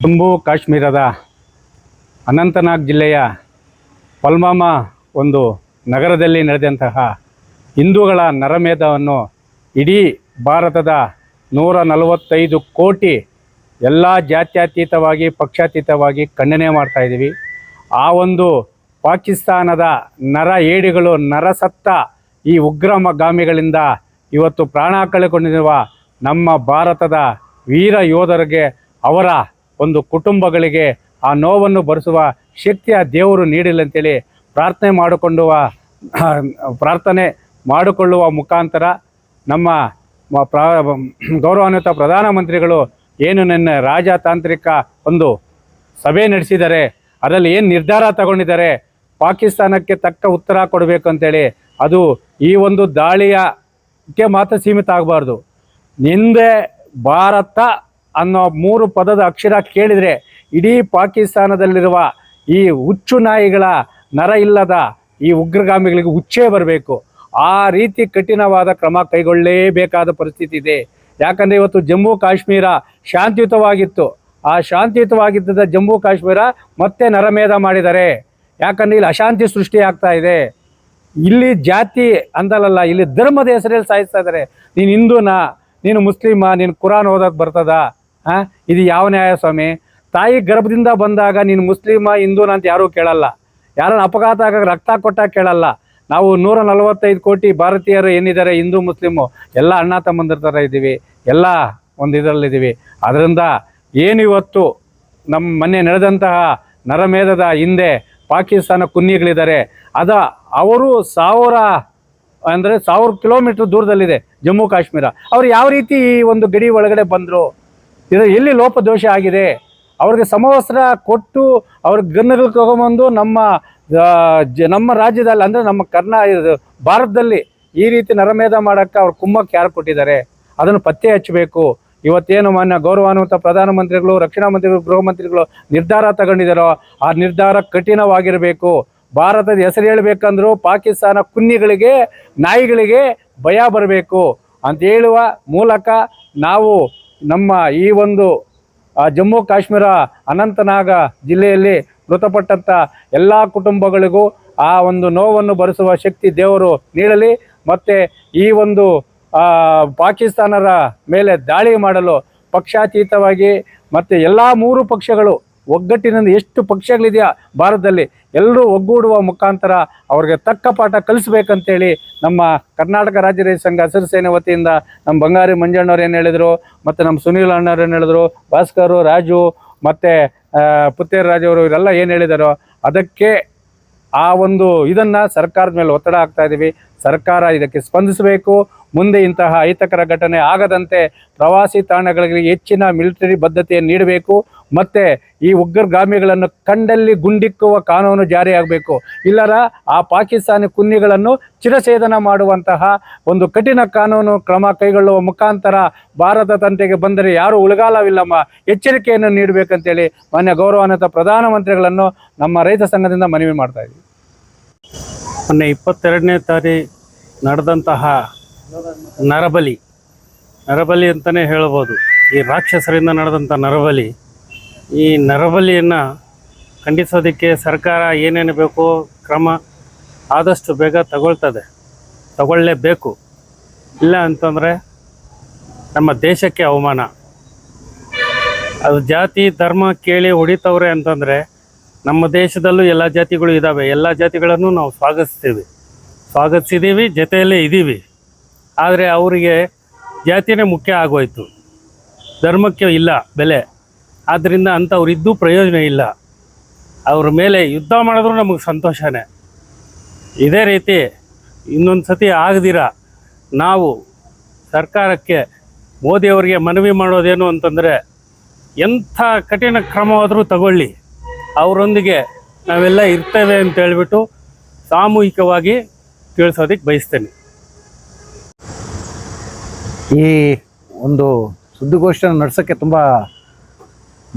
ಜಮ್ಮು ಕಾಶ್ಮೀರದ ಅನಂತನಾಗ್ ಜಿಲ್ಲೆಯ ಪಲ್ಮಾಮಾ ಒಂದು ನಗರದಲ್ಲಿ ನಡೆದಂತಹ ಹಿಂದೂಗಳ ನರಮೇಧವನ್ನು ಇಡೀ ಭಾರತದ ನೂರ ನಲವತ್ತೈದು ಕೋಟಿ ಎಲ್ಲ ಜಾತ್ಯತೀತವಾಗಿ, ಪಕ್ಷಾತೀತವಾಗಿ ಖಂಡನೆ ಮಾಡ್ತಾ ಇದ್ದೀವಿ. ಆ ಒಂದು ಪಾಕಿಸ್ತಾನದ ನರ ಏಡಿಗಳು ನರಸತ್ತ ಈ ಉಗ್ರಮಗಾಮಿಗಳಿಂದ ಇವತ್ತು ಪ್ರಾಣ ಕಳೆಕೊಂಡಿರುವ ನಮ್ಮ ಭಾರತದ ವೀರ ಯೋಧರಿಗೆ ಅವರ ಒಂದು ಕುಟುಂಬಗಳಿಗೆ ಆ ನೋವನ್ನು ಭರಿಸುವ ಆ ದೇವರು ನೀಡಿಲ್ಲ ಅಂತೇಳಿ ಪ್ರಾರ್ಥನೆ ಮಾಡಿಕೊಳ್ಳುವ ಪ್ರಾರ್ಥನೆ ಮಾಡಿಕೊಳ್ಳುವ ಮುಖಾಂತರ ನಮ್ಮ ಗೌರವಾನ್ವಿತ ಪ್ರಧಾನಮಂತ್ರಿಗಳು ಏನು ನನ್ನ ರಾಜತಾಂತ್ರಿಕ ಒಂದು ಸಭೆ ನಡೆಸಿದ್ದಾರೆ ಅದರಲ್ಲಿ ಏನು ನಿರ್ಧಾರ ತಗೊಂಡಿದ್ದಾರೆ, ಪಾಕಿಸ್ತಾನಕ್ಕೆ ತಕ್ಕ ಉತ್ತರ ಕೊಡಬೇಕು ಅಂತೇಳಿ ಅದು ಈ ಒಂದು ದಾಳಿಯಕ್ಕೆ ಮಾತ್ರ ಸೀಮಿತ ಆಗಬಾರ್ದು. ನಿಂದೆ ಭಾರತ ಅನ್ನೋ ಮೂರು ಪದದ ಅಕ್ಷರ ಕೇಳಿದರೆ ಇಡೀ ಪಾಕಿಸ್ತಾನದಲ್ಲಿರುವ ಈ ಹುಚ್ಚು ನಾಯಿಗಳ ನರ ಇಲ್ಲದ ಈ ಉಗ್ರಗಾಮಿಗಳಿಗೆ ಹುಚ್ಚೇ ಬರಬೇಕು. ಆ ರೀತಿ ಕಠಿಣವಾದ ಕ್ರಮ ಕೈಗೊಳ್ಳಲೇಬೇಕಾದ ಪರಿಸ್ಥಿತಿ ಇದೆ. ಯಾಕಂದರೆ ಇವತ್ತು ಜಮ್ಮು ಕಾಶ್ಮೀರ ಶಾಂತಿಯುತವಾಗಿತ್ತು. ಆ ಶಾಂತಿಯುತವಾಗಿದ್ದ ಜಮ್ಮು ಕಾಶ್ಮೀರ ಮತ್ತೆ ನರಮೇಧ ಮಾಡಿದ್ದಾರೆ. ಯಾಕಂದರೆ ಇಲ್ಲಿ ಅಶಾಂತಿ ಸೃಷ್ಟಿ ಆಗ್ತಾ ಇದೆ. ಇಲ್ಲಿ ಜಾತಿ ಅಂತಲ್ಲ ಇಲ್ಲಿ ಧರ್ಮದ ಹೆಸರಲ್ಲಿ ಸಾಯಿಸ್ತಾ ಇದ್ದಾರೆ. ನೀನು ಹಿಂದೂನಾ? ನೀನು ಮುಸ್ಲಿಮಾ? ನೀನು ಕುರಾನ್ ಓದೋಕೆ ಬರ್ತದ? ಹಾಂ ಇದು ಯಾವ ನ್ಯಾಯ ಸ್ವಾಮಿ? ತಾಯಿ ಗರ್ಭದಿಂದ ಬಂದಾಗ ನೀನು ಮುಸ್ಲಿಮ, ಹಿಂದೂನ ಅಂತ ಯಾರೂ ಕೇಳಲ್ಲ. ಯಾರನ್ನ ಅಪಘಾತ ಆಗ ರಕ್ತ ಕೊಟ್ಟಾಗ ಕೇಳಲ್ಲ. ನಾವು ನೂರ ನಲವತ್ತೈದು ಕೋಟಿ ಭಾರತೀಯರು ಏನಿದ್ದಾರೆ? ಹಿಂದೂ, ಮುಸ್ಲಿಮು, ಎಲ್ಲ ಅಣ್ಣ ತಮ್ಮಂದಿರ ಥರ ಇದ್ದೀವಿ. ಎಲ್ಲ ಒಂದು ಇದರಲ್ಲಿದ್ದೀವಿ. ಅದರಿಂದ ಏನು ಇವತ್ತು ನಮ್ಮ ಮನೆ ನಡೆದಂತಹ ನರಮೇಧದ ಹಿಂದೆ ಪಾಕಿಸ್ತಾನ ಕುನ್ನಿಗಳಿದ್ದಾರೆ. ಅದ ಅವರು ಸಾವಿರ, ಅಂದರೆ ಸಾವಿರ ಕಿಲೋಮೀಟ್ರ್ ದೂರದಲ್ಲಿದೆ ಜಮ್ಮು ಕಾಶ್ಮೀರ. ಅವ್ರು ಯಾವ ರೀತಿ ಈ ಒಂದು ಗಡಿ ಒಳಗಡೆ ಬಂದರು? ಇದು ಎಲ್ಲಿ ಲೋಪದೋಷ ಆಗಿದೆ? ಅವ್ರಿಗೆ ಸಮವಸ್ತ್ರ ಕೊಟ್ಟು ಅವ್ರ ಗನ್ನಗಳು ತಗೊಂಬಂದು ನಮ್ಮ ಜ, ನಮ್ಮ ರಾಜ್ಯದಲ್ಲಿ ಅಂದರೆ ನಮ್ಮ ಕರ್ನಾ ಭಾರತದಲ್ಲಿ ಈ ರೀತಿ ನರಮೇಧ ಮಾಡೋಕ್ಕೆ ಅವ್ರ ಕುಮ್ಮಕ್ಕೆ ಯಾರು ಕೊಟ್ಟಿದ್ದಾರೆ? ಅದನ್ನು ಪತ್ತೆ ಹಚ್ಚಬೇಕು. ಇವತ್ತೇನು ಮಾನ್ಯ ಗೌರವಾನ್ವಿತ ಪ್ರಧಾನಮಂತ್ರಿಗಳು, ರಕ್ಷಣಾ ಮಂತ್ರಿಗಳು, ಗೃಹ ಮಂತ್ರಿಗಳು ನಿರ್ಧಾರ ತಗೊಂಡಿದ್ದಾರೋ ಆ ನಿರ್ಧಾರ ಕಠಿಣವಾಗಿರಬೇಕು. ಭಾರತದ ಹೆಸರು ಹೇಳಬೇಕಂದ್ರೂ ಪಾಕಿಸ್ತಾನ ಕುನ್ನಿಗಳಿಗೆ, ನಾಯಿಗಳಿಗೆ ಭಯ ಬರಬೇಕು. ಅಂತ ಹೇಳುವ ಮೂಲಕ ನಾವು ನಮ್ಮ ಈ ಒಂದು ಜಮ್ಮು ಕಾಶ್ಮೀರ ಅನಂತನಾಗ ಜಿಲ್ಲೆಯಲ್ಲಿ ಮೃತಪಟ್ಟಂಥ ಎಲ್ಲ ಕುಟುಂಬಗಳಿಗೂ ಆ ಒಂದು ನೋವನ್ನು ಭರಿಸುವ ಶಕ್ತಿ ದೇವರು ನೀಡಲಿ. ಮತ್ತು ಈ ಒಂದು ಪಾಕಿಸ್ತಾನರ ಮೇಲೆ ದಾಳಿ ಮಾಡಲು ಪಕ್ಷಾತೀತವಾಗಿ ಮತ್ತು ಎಲ್ಲ ಮೂರು ಪಕ್ಷಗಳು ಒಗ್ಗಟ್ಟಿನಿಂದ ಎಷ್ಟು ಪಕ್ಷಗಳಿದೆಯಾ ಭಾರತದಲ್ಲಿ, ಎಲ್ಲರೂ ಒಗ್ಗೂಡುವ ಮುಖಾಂತರ ಅವ್ರಿಗೆ ತಕ್ಕ ಪಾಠ ಕಲಿಸ್ಬೇಕಂತೇಳಿ ನಮ್ಮ ಕರ್ನಾಟಕ ರಾಜ್ಯ ರೈತ ಸಂಘ ಹಸಿರು ಸೇನೆ ವತಿಯಿಂದ ನಮ್ಮ ಬಂಗಾರಿ ಮಂಜಣ್ಣವ್ರು ಏನು ಹೇಳಿದರು, ಮತ್ತು ನಮ್ಮ ಸುನೀಲ್ ಅಣ್ಣವ್ರು ಏನು ಹೇಳಿದರು, ಭಾಸ್ಕರು, ರಾಜು, ಮತ್ತು ಪುತ್ತೇರ್ ರಾಜವರು ಇವರೆಲ್ಲ ಏನು ಹೇಳಿದಾರೋ ಅದಕ್ಕೆ ಆ ಒಂದು ಇದನ್ನು ಸರ್ಕಾರದ ಮೇಲೆ ಒತ್ತಡ ಹಾಕ್ತಾ ಇದ್ದೀವಿ ಸರ್ಕಾರ ಇದಕ್ಕೆ ಸ್ಪಂದಿಸಬೇಕು. ಮುಂದೆ ಇಂತಹ ಅಹಿತಕರ ಘಟನೆ ಆಗದಂತೆ ಪ್ರವಾಸಿ ತಾಣಗಳಿಗೆ ಹೆಚ್ಚಿನ ಮಿಲಿಟರಿ ಬದ್ಧತೆಯನ್ನು ನೀಡಬೇಕು. ಮತ್ತು ಈ ಉಗ್ರಗಾಮಿಗಳನ್ನು ಕಂಡಲ್ಲಿ ಗುಂಡಿಕ್ಕುವ ಕಾನೂನು ಜಾರಿಯಾಗಬೇಕು ಇಲ್ಲರ ಆ ಪಾಕಿಸ್ತಾನಿ ಕುನ್ನಿಗಳನ್ನು ಚಿರಸೇದನ ಮಾಡುವಂತಹ ಒಂದು ಕಠಿಣ ಕಾನೂನು ಕ್ರಮ ಕೈಗೊಳ್ಳುವ ಮುಖಾಂತರ ಭಾರತ ತಂಟೆಗೆ ಬಂದರೆ ಯಾರೂ ಉಳಗಾಲವಿಲ್ಲಮ್ಮ. ಎಚ್ಚರಿಕೆಯನ್ನು ನೀಡಬೇಕಂತೇಳಿ ಮಾನ್ಯ ಗೌರವಾನ್ವಿತ ಪ್ರಧಾನಮಂತ್ರಿಗಳನ್ನು ನಮ್ಮ ರೈತ ಸಂಘದಿಂದ ಮನವಿ ಮಾಡ್ತಾ ಇದ್ದೀವಿ. ಮೊನ್ನೆ ಇಪ್ಪತ್ತೆರಡನೇ ತಾರೀ ನಡೆದಂತಹ ನರಬಲಿ. ನರಬಲಿ ಅಂತಲೇ ಹೇಳ್ಬೋದು. ಈ ರಾಕ್ಷಸರಿಂದ ನಡೆದಂಥ ನರಬಲಿ. ಈ ನರಬಲಿಯನ್ನು ಖಂಡಿಸೋದಕ್ಕೆ ಸರ್ಕಾರ ಏನೇನು ಬೇಕೋ ಕ್ರಮ ಆದಷ್ಟು ಬೇಗ ತಗೊಳ್ತದೆ. ತಗೊಳ್ಳೇಬೇಕು. ಇಲ್ಲ ಅಂತಂದರೆ ನಮ್ಮ ದೇಶಕ್ಕೆ ಅವಮಾನ. ಅದು ಜಾತಿ, ಧರ್ಮ ಕೇಳಿ ಹೊಡಿತವ್ರೆ ಅಂತಂದರೆ ನಮ್ಮ ದೇಶದಲ್ಲೂ ಎಲ್ಲ ಜಾತಿಗಳು ಇದ್ದಾವೆ ಎಲ್ಲ ಜಾತಿಗಳನ್ನು ನಾವು ಸ್ವಾಗತಿಸ್ತೀವಿ. ಸ್ವಾಗತಿಸಿದ್ದೀವಿ ಜೊತೆಯಲ್ಲೇ ಇದ್ದೀವಿ ಆದರೆ ಅವರಿಗೆ ಜಾತಿನೇ ಮುಖ್ಯ ಆಗೋಯ್ತು. ಧರ್ಮಕ್ಕೆ ಇಲ್ಲ ಬೆಲೆ. ಆದ್ದರಿಂದ ಅಂಥವ್ರಿದ್ದೂ ಪ್ರಯೋಜನ ಇಲ್ಲ. ಅವ್ರ ಮೇಲೆ ಯುದ್ಧ ಮಾಡಿದ್ರು ನಮಗೆ ಸಂತೋಷನೇ. ಇದೇ ರೀತಿ ಇನ್ನೊಂದು ಸತಿ ಆಗದಿರ ನಾವು ಸರ್ಕಾರಕ್ಕೆ ಮೋದಿಯವರಿಗೆ ಮನವಿ ಮಾಡೋದೇನು ಅಂತಂದರೆ ಎಂಥ ಕಠಿಣ ಕ್ರಮವಾದರೂ ತಗೊಳ್ಳಿ. ಅವರೊಂದಿಗೆ ನಾವೆಲ್ಲ ಇರ್ತೇವೆ ಅಂತ ಹೇಳಿಬಿಟ್ಟು ಸಾಮೂಹಿಕವಾಗಿ ತಿಳಿಸೋದಕ್ಕೆ ಬಯಸ್ತೇನೆ. ಈ ಒಂದು ಸುದ್ದಿಗೋಷ್ಠಿಯನ್ನು ನಡೆಸೋಕ್ಕೆ ತುಂಬ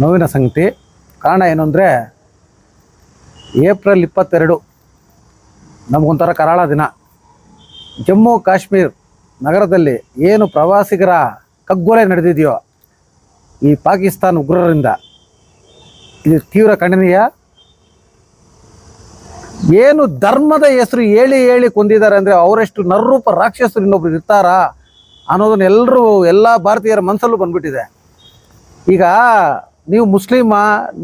ನೋವಿನ ಸಂಗತಿ. ಕಾರಣ ಏನು ಅಂದರೆ, ಏಪ್ರಿಲ್ ಇಪ್ಪತ್ತೆರಡು ನಮಗೊಂಥರ ಕರಾಳ ದಿನ. ಜಮ್ಮು ಕಾಶ್ಮೀರ್ ನಗರದಲ್ಲಿ ಏನು ಪ್ರವಾಸಿಗರ ಕಗ್ಗೊಲೆ ನಡೆದಿದೆಯೋ ಈ ಪಾಕಿಸ್ತಾನ ಉಗ್ರರಿಂದ ಇದು ತೀವ್ರ ಖಂಡನೀಯ. ಏನು ಧರ್ಮದ ಹೆಸರು ಹೇಳಿ ಹೇಳಿ ಕೊಂದಿದ್ದಾರೆ ಅಂದರೆ ಅವರೆಷ್ಟು ನರರೂಪ ರಾಕ್ಷಸರು ಇನ್ನೊಬ್ರು ಇರ್ತಾರಾ? ಅನ್ನೋದನ್ನ ಎಲ್ಲರೂ ಎಲ್ಲ ಭಾರತೀಯರ ಮನಸ್ಸಲ್ಲೂ ಬಂದ್ಬಿಟ್ಟಿದೆ. ಈಗ ನೀವು ಮುಸ್ಲಿಮ,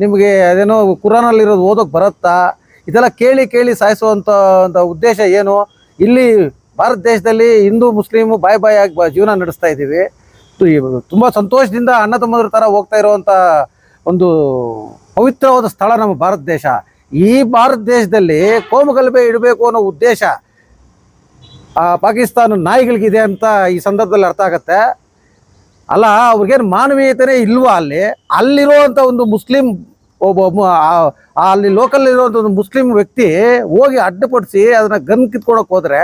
ನಿಮಗೆ ಅದೇನೋ ಕುರಾನಲ್ಲಿರೋದು ಓದೋಕೆ ಬರುತ್ತಾ? ಇದೆಲ್ಲ ಕೇಳಿ ಕೇಳಿ ಸಾಯಿಸುವಂಥ ಒಂದು ಉದ್ದೇಶ ಏನು? ಇಲ್ಲಿ ಭಾರತ ದೇಶದಲ್ಲಿ ಹಿಂದೂ, ಮುಸ್ಲಿಮು ಬಾಯ್ ಬಾಯ್ ಆಗಿ ಜೀವನ ನಡೆಸ್ತಾ ಇದ್ದೀವಿ. ತುಂಬ ಸಂತೋಷದಿಂದ ಅಣ್ಣ ತಮ್ಮದ್ರ ಥರ ಹೋಗ್ತಾ ಇರುವಂಥ ಒಂದು ಪವಿತ್ರವಾದ ಸ್ಥಳ ನಮ್ಮ ಭಾರತ ದೇಶ. ಈ ಭಾರತ ದೇಶದಲ್ಲಿ ಕೋಮುಗಲಭೆ ಇಡಬೇಕು ಅನ್ನೋ ಉದ್ದೇಶ ಪಾಕಿಸ್ತಾನ ನಾಯಿಗಳಿಗಿದೆ ಅಂತ ಈ ಸಂದರ್ಭದಲ್ಲಿ ಅರ್ಥ ಆಗತ್ತೆ. ಅಲ್ಲ, ಅವ್ರಿಗೇನು ಮಾನವೀಯತೆನೇ ಇಲ್ವಾ ಅಲ್ಲಿ? ಅಲ್ಲಿರುವಂಥ ಒಂದು ಮುಸ್ಲಿಂ ಒಬ್ಬ ಅಲ್ಲಿ ಲೋಕಲ್ ಇರುವಂಥ ಒಂದು ಮುಸ್ಲಿಂ ವ್ಯಕ್ತಿ ಹೋಗಿ ಅಡ್ಡಪಡಿಸಿ ಅದನ್ನ ಗನ್ ಕಿತ್ಕೊಳಕ್ ಹೋದ್ರೆ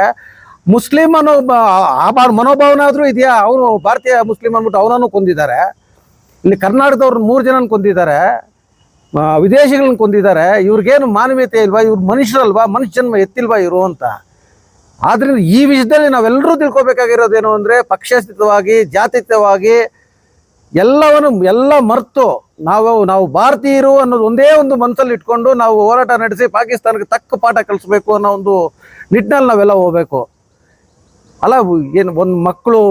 ಮುಸ್ಲಿಂ ಅನ್ನೋ ಮನೋಭಾವನೆ ಆದ್ರೂ ಇದೆಯಾ? ಅವನು ಭಾರತೀಯ ಮುಸ್ಲಿಂ ಅಂದ್ಬಿಟ್ಟು ಅವನನ್ನು ಕೊಂದಿದ್ದಾರೆ. ಇಲ್ಲಿ ಕರ್ನಾಟಕದವ್ರನ್ನ ಮೂರು ಜನನ ಕೊಂದಿದ್ದಾರೆ. ವಿದೇಶಿಗಳನ್ನ ಕೊಂದಿದ್ದಾರೆ. ಇವ್ರಿಗೇನು ಮಾನವೀಯತೆ ಇಲ್ವಾ? ಇವ್ರು ಮನುಷ್ಯರಲ್ವಾ? ಮನುಷ್ಯ ಜನ್ಮ ಎತ್ತಿಲ್ವಾ ಇವರು ಅಂತ. ಆದ್ರಿಂದ ಈ ವಿಷಯದಲ್ಲಿ ನಾವೆಲ್ಲರೂ ಏನು ಅಂದರೆ ಪಕ್ಷಾತೀತವಾಗಿ ಜಾತ್ಯತೀತವಾಗಿ ಎಲ್ಲವನ್ನು, ಎಲ್ಲ ಮರೆತು ನಾವು ನಾವು ಭಾರತೀಯರು ಅನ್ನೋದು ಒಂದೇ ಒಂದು ಮನಸ್ಸಲ್ಲಿ ಇಟ್ಕೊಂಡು ನಾವು ಹೋರಾಟ ನಡೆಸಿ ಪಾಕಿಸ್ತಾನಕ್ಕೆ ತಕ್ಕ ಪಾಠ ಕಲಿಸ್ಬೇಕು ಅನ್ನೋ ಒಂದು ನಿಟ್ಟಿನಲ್ಲಿ ನಾವೆಲ್ಲ ಹೋಗ್ಬೇಕು. ಅಲ್ಲ, ಏನು ಒಂದು ಮಕ್ಕಳು,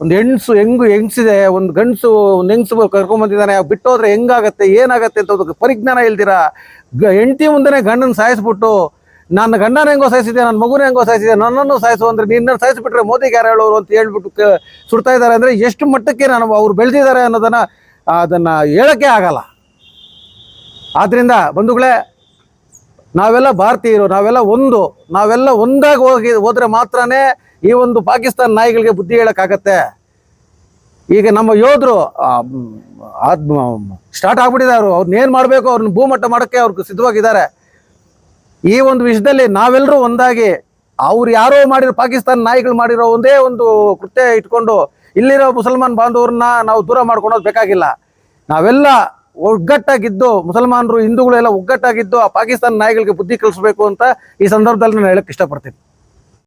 ಒಂದು ಹೆಣ್ಸು ಹೆಂಗು ಹೆಂಗ್ಸಿದೆ, ಒಂದು ಗಂಡಸು, ಒಂದು ಹೆಂಗ್ಸು ಕರ್ಕೊಂಬಂದಿದ್ದಾನೆ ಬಿಟ್ಟೋದ್ರೆ ಹೆಂಗಾಗತ್ತೆ, ಏನಾಗತ್ತೆ ಅಂತ ಪರಿಜ್ಞಾನ ಇಲ್ದಿರ? ಗ ಹೆಂಡತಿ ಮುಂದೆನೇ ಗಂಡನ ಸಾಯಿಸ್ಬಿಟ್ಟು ನನ್ನ ಗಂಡನ ಹೆಂಗೋ ಸಾಯಿಸಿದೆ ನನ್ನ ಮಗುನ ಹೆಂಗೋ ಸಾಯಿಸಿದೆ ನನ್ನನ್ನು ಸಾಯಿಸು ಅಂದ್ರೆ ನಿನ್ನನ್ನು ಸಾಯಿಸಿಬಿಟ್ರೆ ಮೋದಿ ಯಾರು ಹೇಳೋರು ಅಂತ ಹೇಳ್ಬಿಟ್ಟು ಸುಡ್ತಾ ಇದ್ದಾರೆ ಅಂದರೆ ಎಷ್ಟು ಮಟ್ಟಕ್ಕೆ ನಾನು ಅವ್ರು ಬೆಳೆದಿದ್ದಾರೆ ಅನ್ನೋದನ್ನು ಅದನ್ನು ಹೇಳೋಕ್ಕೆ ಆಗಲ್ಲ. ಆದ್ದರಿಂದ ಬಂಧುಗಳೇ, ನಾವೆಲ್ಲ ಭಾರತೀಯರು, ನಾವೆಲ್ಲ ಒಂದು, ನಾವೆಲ್ಲ ಒಂದಾಗಿ ಹೋಗಿ ಹೋದ್ರೆ ಮಾತ್ರನೇ ಈ ಒಂದು ಪಾಕಿಸ್ತಾನ ನಾಯಿಗಳಿಗೆ ಬುದ್ಧಿ ಹೇಳೋಕ್ಕಾಗತ್ತೆ. ಈಗ ನಮ್ಮ ಯೋಧರು ಸ್ಟಾರ್ಟ್ ಆಗ್ಬಿಟ್ಟಿದ್ದಾರೆ ಅವರು. ಅವ್ರನ್ನ ಏನು ಮಾಡಬೇಕು ಅವ್ರನ್ನ ಭೂಮಟ್ಟ ಮಾಡೋಕ್ಕೆ ಅವ್ರಿಗೆ ಸಿದ್ಧವಾಗಿದ್ದಾರೆ. ಈ ಒಂದು ವಿಷಯದಲ್ಲಿ ನಾವೆಲ್ಲರೂ ಒಂದಾಗಿ ಅವ್ರು ಯಾರೋ ಮಾಡಿರೋ ಪಾಕಿಸ್ತಾನ ನಾಯಿಗಳು ಮಾಡಿರೋ ಒಂದೇ ಒಂದು ಕೃತ್ಯ ಇಟ್ಕೊಂಡು ಇಲ್ಲಿರೋ ಮುಸಲ್ಮಾನ್ ಬಾಂಧವ್ರನ್ನ ನಾವು ದೂರ ಮಾಡ್ಕೊಳೋದು ಬೇಕಾಗಿಲ್ಲ. ನಾವೆಲ್ಲ ಒಗ್ಗಟ್ಟಾಗಿದ್ದು ಮುಸಲ್ಮಾನರು ಹಿಂದೂಗಳೆಲ್ಲ ಒಗ್ಗಟ್ಟಾಗಿದ್ದು ಆ ಪಾಕಿಸ್ತಾನ ನಾಯಿಗಳಿಗೆ ಬುದ್ಧಿ ಕಲಿಸ್ಬೇಕು ಅಂತ ಈ ಸಂದರ್ಭದಲ್ಲಿ ನಾನು ಹೇಳಕ್ ಇಷ್ಟಪಡ್ತೀನಿ.